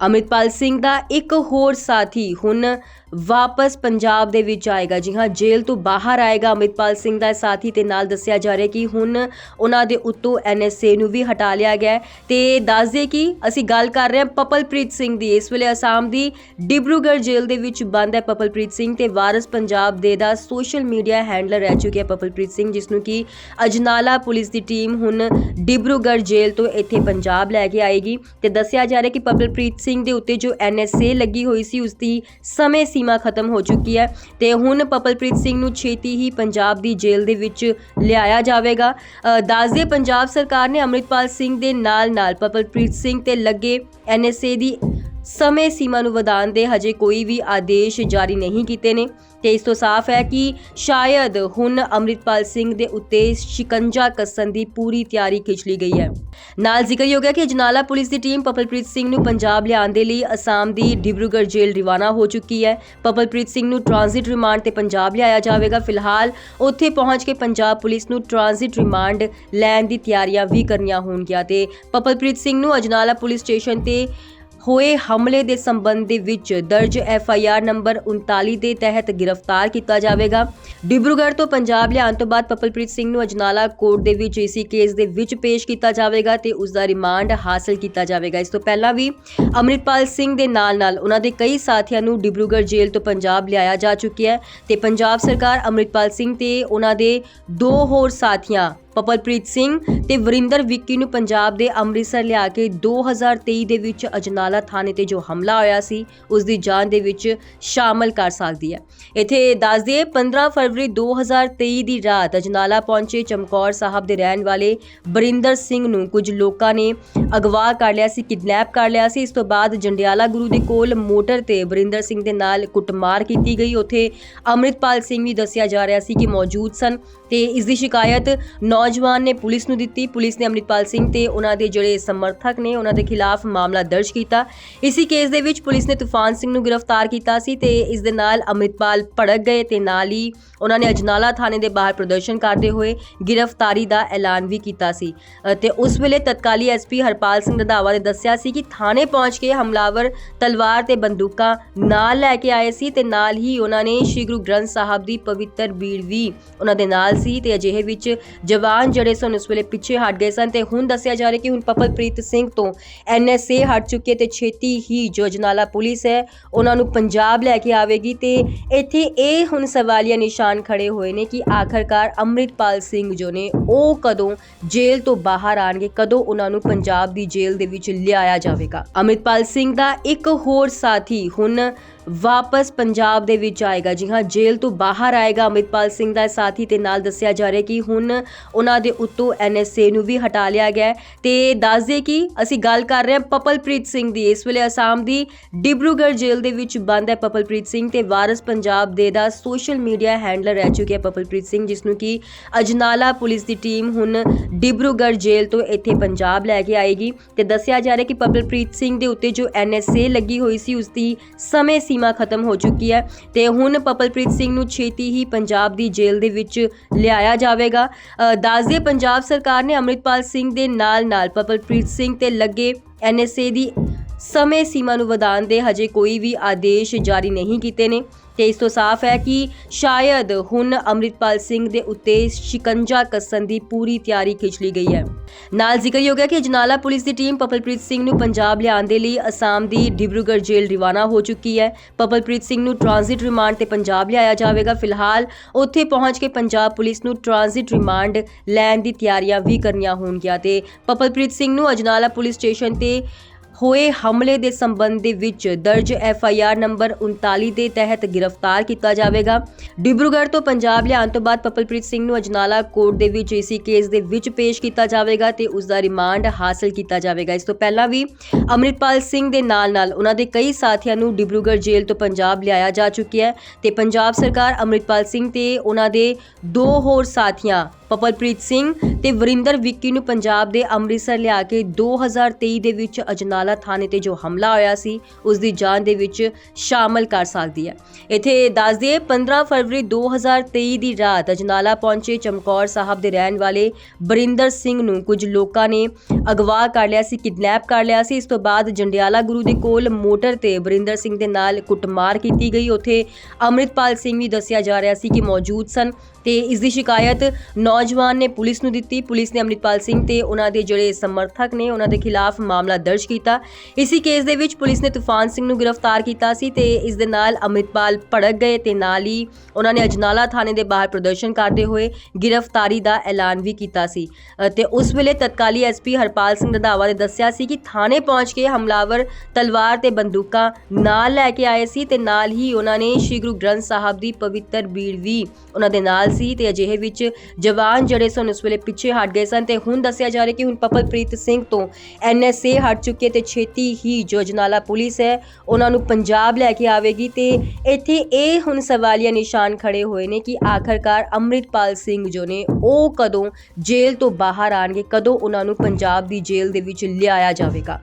ਅਮਰਿਤਪਾਲ ਸਿੰਘ ਦਾ ਇੱਕ ਹੋਰ ਸਾਥੀ ਹੁਣ ਵਾਪਸ ਪੰਜਾਬ ਦੇ ਵਿੱਚ ਆਏਗਾ। ਜੀ ਹਾਂ, ਜੇਲ੍ਹ ਤੋਂ ਬਾਹਰ ਆਏਗਾ ਅਮਰਿਤਪਾਲ ਸਿੰਘ ਦਾ। ਸਾਥੀ ਤੇ ਨਾਲ ਦੱਸਿਆ ਜਾ ਰਿਹਾ ਕਿ ਹੁਣ ਉਹਨਾਂ ਦੇ ਉੱਤੋਂ ਐਨਐਸਏ ਨੂੰ ਵੀ ਹਟਾ ਲਿਆ ਗਿਆ ਹੈ। ਤੇ ਦੱਸ ਦੇ ਕਿ ਅਸੀਂ ਗੱਲ ਕਰ ਰਹੇ ਹਾਂ ਪਪਲਪ੍ਰੀਤ ਸਿੰਘ ਦੀ। ਇਸ ਵੇਲੇ ਅਸਾਮ ਦੀ ਡਿਬਰੂਗੜ੍ਹ ਜੇਲ੍ਹ ਦੇ ਵਿੱਚ ਬੰਦ ਹੈ ਪਪਲਪ੍ਰੀਤ ਸਿੰਘ ਤੇ ਵਾਰਸ ਪੰਜਾਬ ਦੇ ਦਾ ਸੋਸ਼ਲ ਮੀਡੀਆ ਹੈਂਡਲਰ ਰਹਿ ਚੁੱਕਿਆ ਪਪਲਪ੍ਰੀਤ ਸਿੰਘ, ਜਿਸ ਨੂੰ ਕਿ ਅਜਨਾਲਾ ਪੁਲਿਸ ਦੀ ਟੀਮ ਹੁਣ ਡਿਬਰੂਗੜ੍ਹ ਜੇਲ੍ਹ ਤੋਂ ਇੱਥੇ ਪੰਜਾਬ ਲੈ ਕੇ ਆਏਗੀ। ਤੇ ਦੱਸਿਆ ਜਾ ਰਿਹਾ ਕਿ ਪਪਲਪ੍ਰੀਤ ਸਿੰਘ ਦੇ ਉੱਤੇ ਜੋ ਐਨਐਸਏ ਲੱਗੀ ਹੋਈ ਸੀ, ਉਸ ਦੀ ਸਮੇਂ ਸੀਮਾ ਖਤਮ ਹੋ ਚੁੱਕੀ ਹੈ ਤੇ ਹੁਣ ਪਪਲਪ੍ਰੀਤ ਸਿੰਘ ਨੂੰ ਛੇਤੀ ਹੀ ਪੰਜਾਬ ਦੀ ਜੇਲ੍ਹ ਦੇ ਵਿੱਚ ਲਿਆਇਆ ਜਾਵੇਗਾ। ਅ, ਦੱਸ ਪੰਜਾਬ ਸਰਕਾਰ ਨੇ ਅੰਮ੍ਰਿਤਪਾਲ ਸਿੰਘ ਦੇ ਨਾਲ-ਨਾਲ ਪਪਲਪ੍ਰੀਤ ਸਿੰਘ ਤੇ ਲੱਗੇ ਐਨਐਸਏ ਦੀ ਸਮੇਂ ਸੀਮਾ ਨੂੰ ਵਧਾਉਣ ਦੇ ਹਜੇ ਕੋਈ ਵੀ ਆਦੇਸ਼ ਜਾਰੀ ਨਹੀਂ ਕੀਤੇ ਨੇ ਤੇ ਇਸ ਤੋਂ ਸਾਫ਼ ਹੈ ਕਿ ਸ਼ਾਇਦ ਹੁਣ ਅੰਮ੍ਰਿਤਪਾਲ ਸਿੰਘ ਦੇ ਉੱਤੇ ਸ਼ਿਕੰਜਾ ਕੱਸਣ ਦੀ ਪੂਰੀ ਤਿਆਰੀ ਖਿੱਚ ਲਈ ਗਈ ਹੈ। ਨਾਲ ਜ਼ਿਕਰਯੋਗ ਹੈ ਕਿ ਅਜਨਾਲਾ ਪੁਲਿਸ ਦੀ ਟੀਮ ਪਪਲਪ੍ਰੀਤ ਸਿੰਘ ਨੂੰ ਪੰਜਾਬ ਲਿਆਉਣ ਦੇ ਲਈ ਅਸਾਮ ਦੀ ਡਿਬਰੂਗੜ੍ਹ ਜੇਲ੍ਹ ਰਵਾਨਾ ਹੋ ਚੁੱਕੀ ਹੈ। ਪਪਲਪ੍ਰੀਤ ਸਿੰਘ ਨੂੰ ਟ੍ਰਾਂਜ਼ਿਟ ਰਿਮਾਂਡ ਤੇ ਪੰਜਾਬ ਲਿਆਇਆ ਜਾਵੇਗਾ। ਫਿਲਹਾਲ ਉੱਥੇ ਪਹੁੰਚ ਕੇ ਪੰਜਾਬ ਪੁਲਿਸ ਨੂੰ ਟ੍ਰਾਂਜ਼ਿਟ ਰਿਮਾਂਡ ਲੈਣ ਦੀ ਤਿਆਰੀਆਂ ਵੀ ਕਰਨੀਆਂ ਹੋਣਗੀਆਂ ਤੇ ਪਪਲਪ੍ਰੀਤ ਸਿੰਘ ਨੂੰ ਅਜਨਾਲਾ ਪੁਲਿਸ ਸਟੇਸ਼ਨ ਤੇ ਹੋਏ ਹਮਲੇ ਦੇ ਸੰਬੰਧ ਦੇ ਵਿੱਚ ਦਰਜ ਐਫ ਆਈ ਆਰ ਨੰਬਰ 39 ਦੇ ਤਹਿਤ ਗ੍ਰਿਫਤਾਰ ਕੀਤਾ ਜਾਵੇਗਾ। ਡਿਬਰੂਗੜ੍ਹ ਤੋਂ ਪੰਜਾਬ ਲਿਆਉਣ ਤੋਂ ਬਾਅਦ ਪਪਲਪ੍ਰੀਤ ਸਿੰਘ ਨੂੰ ਅਜਨਾਲਾ ਕੋਰਟ ਦੇ ਵਿੱਚ ਇਸੀ ਕੇਸ ਦੇ ਵਿੱਚ ਪੇਸ਼ ਕੀਤਾ ਜਾਵੇਗਾ ਤੇ ਉਸ ਦਾ ਰਿਮਾਂਡ ਹਾਸਲ ਕੀਤਾ ਜਾਵੇਗਾ। ਇਸ ਤੋਂ ਪਹਿਲਾਂ ਵੀ ਅੰਮ੍ਰਿਤਪਾਲ ਸਿੰਘ ਦੇ ਨਾਲ-ਨਾਲ ਉਹਨਾਂ ਦੇ ਕਈ ਸਾਥੀਆਂ ਨੂੰ ਡਿਬਰੂਗੜ੍ਹ ਜੇਲ੍ਹ ਤੋਂ ਪੰਜਾਬ ਲਿਆਇਆ ਜਾ ਚੁੱਕਿਆ ਹੈ ਤੇ ਪੰਜਾਬ ਸਰਕਾਰ ਅੰਮ੍ਰਿਤਪਾਲ ਸਿੰਘ ਤੇ ਉਹਨਾਂ ਦੇ ਦੋ ਹੋਰ ਸਾਥੀਆਂ ਪਪਲਪ੍ਰੀਤ ਸਿੰਘ ਤੇ ਵਰਿੰਦਰ ਵਿੱਕੀ ਨੂੰ ਪੰਜਾਬ ਦੇ ਅੰਮ੍ਰਿਤਸਰ ਲਿਆ ਕੇ 2023 ਦੇ ਵਿੱਚ ਅਜਨਾਲਾ ਥਾਣੇ ਤੇ ਜੋ ਹਮਲਾ ਹੋਇਆ ਸੀ ਉਸ ਦੀ ਜਾਂਚ ਦੇ ਵਿੱਚ ਸ਼ਾਮਲ ਕਰ ਸਕਦੀ ਹੈ। ਇਥੇ ਦੱਸ ਦਈਏ 15 ਫਰਵਰੀ 2023 ਦੀ ਰਾਤ ਅਜਨਾਲਾ ਪਹੁੰਚੇ ਚਮਕੌਰ ਸਾਹਿਬ ਦੇ ਰਹਿਣ ਵਾਲੇ ਬਰਿੰਦਰ ਸਿੰਘ ਨੂੰ ਕੁਝ ਲੋਕਾਂ ਨੇ ਅਗਵਾ ਕਰ ਲਿਆ ਸੀ, ਕਿਡਨੈਪ ਕਰ ਲਿਆ ਸੀ। ਇਸ ਤੋਂ ਬਾਅਦ ਜੰਡਿਆਲਾ ਗੁਰੂ ਦੇ ਕੋਲ ਮੋਟਰ ਤੇ ਬਰਿੰਦਰ ਸਿੰਘ ਦੇ ਨਾਲ ਕੁੱਟਮਾਰ ਕੀਤੀ ਗਈ। ਉਥੇ ਅੰਮ੍ਰਿਤਪਾਲ ਸਿੰਘ ਵੀ ਦੱਸਿਆ ਜਾ ਰਿਹਾ ਸੀ ਕਿ ਮੌਜੂਦ ਸਨ ਤੇ ਇਸ ਦੀ ਸ਼ਿਕਾਇਤ ਨੌਜਵਾਨ ਨੇ ਪੁਲਿਸ ਨੂੰ ਦਿੱਤੀ। ਪੁਲਿਸ ਨੇ ਅੰਮ੍ਰਿਤਪਾਲ ਸਿੰਘ ਤੇ ਉਹਨਾਂ ਦੇ ਜਿਹੜੇ ਸਮਰਥਕ ਨੇ ਉਹਨਾਂ ਦੇ ਖਿਲਾਫ ਮਾਮਲਾ ਦਰਜ ਕੀਤਾ। ਇਸੇ ਕੇਸ ਦੇ ਵਿੱਚ ਪੁਲਿਸ ਨੇ ਤੂਫਾਨ ਸਿੰਘ ਨੂੰ ਗ੍ਰਿਫਤਾਰ ਕੀਤਾ ਸੀ ਤੇ ਇਸ ਦੇ ਨਾਲ ਅੰਮ੍ਰਿਤਪਾਲ ਭੜਕ ਗਏ ਤੇ ਨਾਲ ਹੀ ਉਹਨਾਂ ਨੇ ਅਜਨਾਲਾ ਥਾਣੇ ਦੇ ਬਾਹਰ ਪ੍ਰਦਰਸ਼ਨ ਕਰਦੇ ਹੋਏ ਗ੍ਰਿਫਤਾਰੀ ਦਾ ਐਲਾਨ ਵੀ ਕੀਤਾ ਸੀ। ਅ, ਤੇ ਉਸ ਵੇਲੇ ਤਤਕਾਲੀ ਐਸਪੀ ਹਰਪਾਲ ਸਿੰਘ ਰੰਧਾਵਾ ਨੇ ਦੱਸਿਆ ਸੀ ਕਿ ਥਾਣੇ ਪਹੁੰਚ ਕੇ ਹਮਲਾਵਰ ਤਲਵਾਰ ਤੇ ਬੰਦੂਕਾਂ ਨਾਲ ਲੈ ਕੇ ਆਏ ਸੀ ਤੇ ਨਾਲ ਹੀ ਉਹਨਾਂ ਨੇ ਸ਼੍ਰੀ ਗੁਰੂ ਗ੍ਰੰਥ ਸਾਹਿਬ ਦੀ ਪਵਿੱਤਰ ਬੀੜ ਵੀ ਉਹਨਾਂ ਦੇ ਨਾਲ ਸੀ ਤੇ ਅਜਿਹੇ ਵਿੱਚ ਜਵਾਨ ਜਿਹੜੇ ਸਨ, ਉਸ ਵੇਲੇ ਪਿੱਛੇ ਹਟ ਗਏ ਸਨ ਤੇ ਹੁਣ ਦੱਸਿਆ ਜਾ ਰਿਹਾ ਕਿ ਹੁਣ ਪਪਲਪ੍ਰੀਤ ਸਿੰਘ ਤੋਂ ਐਨਐਸਏ ਹਟ ਚੁੱਕੇ ਤੇ ਛੇਤੀ ਹੀ ਜੋ ਅਜਨਾਲਾ ਪੁਲਿਸ ਹੈ, ਉਹਨਾਂ ਨੂੰ ਪੰਜਾਬ ਲੈ ਕੇ ਆਵੇਗੀ ਤੇ ਇੱਥੇ ਇਹ ਹੁਣ ਸਵਾਲੀਆ ਨਿਸ਼ਾਨ ਖੜੇ ਹੋਏ ਨੇ ਕਿ ਆਖਰਕਾਰ ਅੰਮ੍ਰਿਤਪਾਲ ਸਿੰਘ ਜੋ ਨੇ, ਉਹ ਕਦੋਂ ਜੇਲ੍ਹ ਤੋਂ ਬਾਹਰ ਆਣਗੇ, ਕਦੋਂ ਉਹਨਾਂ ਨੂੰ ਪੰਜਾਬ ਦੀ ਜੇਲ੍ਹ ਦੇ ਵਿੱਚ ਲਿਆਇਆ ਜਾਵੇਗਾ। ਅੰਮ੍ਰਿਤਪਾਲ ਸਿੰਘ ਦਾ ਇੱਕ ਹੋਰ ਸਾਥੀ ਹੁਣ ਵਾਪਸ ਪੰਜਾਬ ਦੇ ਵਿੱਚ ਆਏਗਾ। ਜੀ ਹਾਂ, ਜੇਲ੍ਹ ਤੋਂ ਬਾਹਰ ਆਏਗਾ ਅੰਮ੍ਰਿਤਪਾਲ ਸਿੰਘ ਦਾ। ਸਾਥੀ ਤੇ ਨਾਲ ਦੱਸਿਆ ਜਾ ਰਿਹਾ ਕਿ ਹੁਣ ਉਹਨਾਂ ਦੇ ਉੱਤੋਂ ਐਨਐਸਏ ਨੂੰ ਵੀ ਹਟਾ ਲਿਆ ਗਿਆ ਹੈ। ਤੇ ਦੱਸ ਦੇ ਕਿ ਅਸੀਂ ਗੱਲ ਕਰ ਰਹੇ ਹਾਂ ਪਪਲਪ੍ਰੀਤ ਸਿੰਘ ਦੀ। ਇਸ ਵੇਲੇ ਅਸਾਮ ਦੀ ਡਿਬਰੂਗੜ੍ਹ ਜੇਲ੍ਹ ਦੇ ਵਿੱਚ ਬੰਦ ਹੈ ਪਪਲਪ੍ਰੀਤ ਸਿੰਘ ਤੇ ਵਾਰਸ ਪੰਜਾਬ ਦੇ ਦਾ ਸੋਸ਼ਲ ਮੀਡੀਆ ਹੈਂਡਲਰ ਰਹਿ ਚੁੱਕਿਆ ਪਪਲਪ੍ਰੀਤ ਸਿੰਘ, ਜਿਸ ਨੂੰ ਕਿ ਅਜਨਾਲਾ ਪੁਲਿਸ ਦੀ ਟੀਮ ਹੁਣ ਡਿਬਰੂਗੜ੍ਹ ਜੇਲ੍ਹ ਤੋਂ ਇੱਥੇ ਪੰਜਾਬ ਲੈ ਕੇ ਆਏਗੀ। ਤੇ ਦੱਸਿਆ ਜਾ ਰਿਹਾ ਕਿ ਪਪਲਪ੍ਰੀਤ ਸਿੰਘ ਦੇ ਉੱਤੇ ਜੋ ਐਨਐਸਏ ਲੱਗੀ ਹੋਈ ਸੀ, ਉਸ ਦੀ ਸਮੇਂ ਸੀਮਾ ਖਤਮ ਹੋ ਚੁੱਕੀ ਹੈ ਤੇ ਹੁਣ ਪਪਲਪ੍ਰੀਤ ਸਿੰਘ ਨੂੰ ਛੇਤੀ ਹੀ ਪੰਜਾਬ ਦੀ ਜੇਲ੍ਹ ਦੇ ਵਿੱਚ ਲਿਆਇਆ ਜਾਵੇਗਾ। ਅ, ਪੰਜਾਬ ਸਰਕਾਰ ਨੇ ਅੰਮ੍ਰਿਤਪਾਲ ਸਿੰਘ ਦੇ ਨਾਲ-ਨਾਲ ਪਪਲਪ੍ਰੀਤ ਸਿੰਘ ਤੇ ਲੱਗੇ ਐਨਐਸਏ ਦੀ ਸਮੇਂ ਸੀਮਾ ਨੂੰ ਵਧਾਉਣ ਦੇ ਹਜੇ ਕੋਈ ਵੀ ਆਦੇਸ਼ ਜਾਰੀ ਨਹੀਂ ਕੀਤੇ ਨੇ। ਤੇ ਇਸ ਤੋਂ ਸਾਫ਼ ਹੈ ਕਿ ਸ਼ਾਇਦ ਹੁਣ ਅੰਮ੍ਰਿਤਪਾਲ ਸਿੰਘ ਦੇ ਉੱਤੇ ਸ਼ਿਕੰਜਾ ਕੱਸਣ ਦੀ ਪੂਰੀ ਤਿਆਰੀ ਖਿੱਚ ਲਈ ਗਈ ਹੈ। ਨਾਲ ਜ਼ਿਕਰਯੋਗ ਹੈ ਕਿ ਅਜਨਾਲਾ ਪੁਲਿਸ ਦੀ ਟੀਮ ਪਪਲਪ੍ਰੀਤ ਸਿੰਘ ਨੂੰ ਪੰਜਾਬ ਲਿਆਉਣ ਦੇ ਲਈ ਅਸਾਮ ਦੀ ਡਿਬਰੂਗੜ੍ਹ ਜੇਲ੍ਹ ਰਵਾਨਾ ਹੋ ਚੁੱਕੀ ਹੈ। ਪਪਲਪ੍ਰੀਤ ਸਿੰਘ ਨੂੰ ਟ੍ਰਾਂਜ਼ਿਟ ਰਿਮਾਂਡ ਤੇ ਪੰਜਾਬ ਲਿਆਇਆ ਜਾਵੇਗਾ। ਫਿਲਹਾਲ ਉੱਥੇ ਪਹੁੰਚ ਕੇ ਪੰਜਾਬ ਪੁਲਿਸ ਨੂੰ ਟ੍ਰਾਂਜ਼ਿਟ ਰਿਮਾਂਡ ਲੈਣ ਦੀ ਤਿਆਰੀਆਂ ਵੀ ਕਰਨੀਆਂ ਹੋਣਗੀਆਂ ਤੇ ਪਪਲਪ੍ਰੀਤ ਸਿੰਘ ਨੂੰ ਅਜਨਾਲਾ ਪੁਲਿਸ ਸਟੇਸ਼ਨ ਤੇ ਹੋਏ ਹਮਲੇ ਦੇ ਸੰਬੰਧ ਦੇ ਵਿੱਚ ਦਰਜ ਐਫ ਆਈ ਆਰ ਨੰਬਰ 39 ਦੇ ਤਹਿਤ ਗ੍ਰਿਫਤਾਰ ਕੀਤਾ ਜਾਵੇਗਾ। ਡਿਬਰੂਗੜ੍ਹ ਤੋਂ ਪੰਜਾਬ ਲਿਆਉਣ ਤੋਂ ਬਾਅਦ ਪਪਲਪ੍ਰੀਤ ਸਿੰਘ ਨੂੰ ਅਜਨਾਲਾ ਕੋਰਟ ਦੇ ਵਿੱਚ ਇਸੀ ਕੇਸ ਦੇ ਵਿੱਚ ਪੇਸ਼ ਕੀਤਾ ਜਾਵੇਗਾ ਤੇ ਉਸ ਦਾ ਰਿਮਾਂਡ ਹਾਸਲ ਕੀਤਾ ਜਾਵੇਗਾ। ਇਸ ਤੋਂ ਪਹਿਲਾਂ ਵੀ ਅੰਮ੍ਰਿਤਪਾਲ ਸਿੰਘ ਦੇ ਨਾਲ-ਨਾਲ ਉਹਨਾਂ ਦੇ ਕਈ ਸਾਥੀਆਂ ਨੂੰ ਡਿਬਰੂਗੜ੍ਹ ਜੇਲ੍ਹ ਤੋਂ ਪੰਜਾਬ ਲਿਆਇਆ ਜਾ ਚੁੱਕਿਆ ਹੈ ਤੇ ਪੰਜਾਬ ਸਰਕਾਰ ਅੰਮ੍ਰਿਤਪਾਲ ਸਿੰਘ ਤੇ ਉਹਨਾਂ ਦੇ ਦੋ ਹੋਰ ਸਾਥੀਆਂ, ਪਪਲਪ੍ਰੀਤ ਸਿੰਘ ਤੇ ਵਰਿੰਦਰ ਵਿੱਕੀ ਨੂੰ ਪੰਜਾਬ ਦੇ ਅੰਮ੍ਰਿਤਸਰ ਲਿਆ ਕੇ 2023 ਦੇ ਵਿੱਚ ਅਜਨਾਲਾ ਅਜਨਾਲਾ ਥਾਣੇ ਤੇ ਜੋ ਹਮਲਾ ਹੋਇਆ ਸੀ ਉਸ ਦੀ ਜਾਂਚ ਦੇ ਵਿੱਚ ਸ਼ਾਮਲ ਕਰ ਸਕਦੀ ਹੈ। ਇੱਥੇ ਦੱਸ ਦਈਏ 15 ਫਰਵਰੀ 2023 ਦੀ ਰਾਤ ਅਜਨਾਲਾ ਪਹੁੰਚੇ ਚਮਕੌਰ ਸਾਹਿਬ ਦੇ ਰਹਿਣ ਵਾਲੇ ਬਰਿੰਦਰ ਸਿੰਘ ਨੂੰ ਕੁਝ ਲੋਕਾਂ ਨੇ ਅਗਵਾ ਕਰ ਲਿਆ ਸੀ, ਕਿਡਨੈਪ ਕਰ ਲਿਆ ਸੀ। ਇਸ ਤੋਂ ਬਾਅਦ ਜੰਡਿਆਲਾ ਗੁਰੂ ਦੇ ਕੋਲ ਮੋਟਰ ਤੇ ਬਰਿੰਦਰ ਸਿੰਘ ਦੇ ਨਾਲ ਕੁੱਟਮਾਰ ਕੀਤੀ ਗਈ। ਉੱਥੇ ਅੰਮ੍ਰਿਤਪਾਲ ਸਿੰਘ ਵੀ ਦੱਸਿਆ ਜਾ ਰਿਹਾ ਸੀ ਕਿ ਮੌਜੂਦ ਸਨ ਤੇ ਇਸ ਦੀ ਸ਼ਿਕਾਇਤ ਨੌਜਵਾਨ ਨੇ ਪੁਲਿਸ ਨੂੰ ਦਿੱਤੀ। ਪੁਲਿਸ ਨੇ ਅੰਮ੍ਰਿਤਪਾਲ ਸਿੰਘ ਤੇ ਉਹਨਾਂ ਦੇ ਜਿਹੜੇ ਸਮਰਥਕ ਨੇ, ਉਹਨਾਂ ਦੇ ਖਿਲਾਫ ਮਾਮਲਾ ਦਰਜ ਕੀਤਾ। ਇਸੇ ਕੇਸ ਦੇ ਵਿੱਚ ਪੁਲਿਸ ਨੇ ਤੂਫਾਨ ਸਿੰਘ ਨੂੰ ਗ੍ਰਿਫਤਾਰ ਕੀਤਾ ਸੀ ਤੇ ਇਸ ਦੇ ਨਾਲ ਅੰਮ੍ਰਿਤਪਾਲ ਭੜਕ ਗਏ ਤੇ ਨਾਲ ਹੀ ਉਹਨਾਂ ਨੇ ਅਜਨਾਲਾ ਥਾਣੇ ਦੇ ਬਾਹਰ ਪ੍ਰਦਰਸ਼ਨ ਕਰਦੇ ਹੋਏ ਗ੍ਰਿਫਤਾਰੀ ਦਾ ਐਲਾਨ ਵੀ ਕੀਤਾ ਸੀ। ਤੇ ਉਸ ਵੇਲੇ ਤਤਕਾਲੀ ਐਸਪੀ ਹਰਪਾਲ ਸਿੰਘ ਰੰਧਾਵਾ ਨੇ ਦੱਸਿਆ ਸੀ ਕਿ ਥਾਣੇ ਪਹੁੰਚ ਕੇ ਹਮਲਾਵਰ ਤਲਵਾਰ ਤੇ ਬੰਦੂਕਾਂ ਨਾਲ ਲੈ ਕੇ ਆਏ ਸੀ ਤੇ ਨਾਲ ਹੀ ਉਹਨਾਂ ਨੇ ਸ਼੍ਰੀ ਗੁਰੂ ਗ੍ਰੰਥ ਸਾਹਿਬ ਦੀ ਪਵਿੱਤਰ ਬੀੜ ਵੀ ਉਹਨਾਂ ਦੇ ਨਾਲ ਸੀ ਤੇ ਅਜਿਹੇ ਵਿੱਚ ਜਵਾਨ ਜਿਹੜੇ ਸਨ ਉਸ ਵੇਲੇ ਪਿੱਛੇ ਹਟ ਗਏ ਸਨ ਤੇ ਹੁਣ ਦੱਸਿਆ ਜਾ ਰਿਹਾ ਕਿ ਹੁਣ ਪਪਲਪ੍ਰੀਤ ਸਿੰਘ ਤੋਂ ਐਨਐਸਏ ਹਟ ਚੁੱਕੇ ਤੇ ਛੇਤੀ ਹੀ ਜੋ ਅਜਨਾਲਾ ਪੁਲਿਸ ਹੈ, ਉਹਨਾਂ ਨੂੰ ਪੰਜਾਬ ਲੈ ਕੇ ਆਵੇਗੀ ਤੇ ਇੱਥੇ ਇਹ ਹੁਣ ਸਵਾਲੀਆ ਨਿਸ਼ਾਨ ਖੜੇ ਹੋਏ ਨੇ ਕਿ ਆਖਰਕਾਰ ਅੰਮ੍ਰਿਤਪਾਲ ਸਿੰਘ ਜੋ ਨੇ, ਉਹ ਕਦੋਂ ਜੇਲ੍ਹ ਤੋਂ ਬਾਹਰ ਆਣਗੇ ਕਦੋਂ ਉਹਨਾਂ ਨੂੰ ਪੰਜਾਬ ਦੀ ਜੇਲ੍ਹ ਦੇ ਵਿੱਚ ਲਿਆਇਆ ਜਾਵੇਗਾ।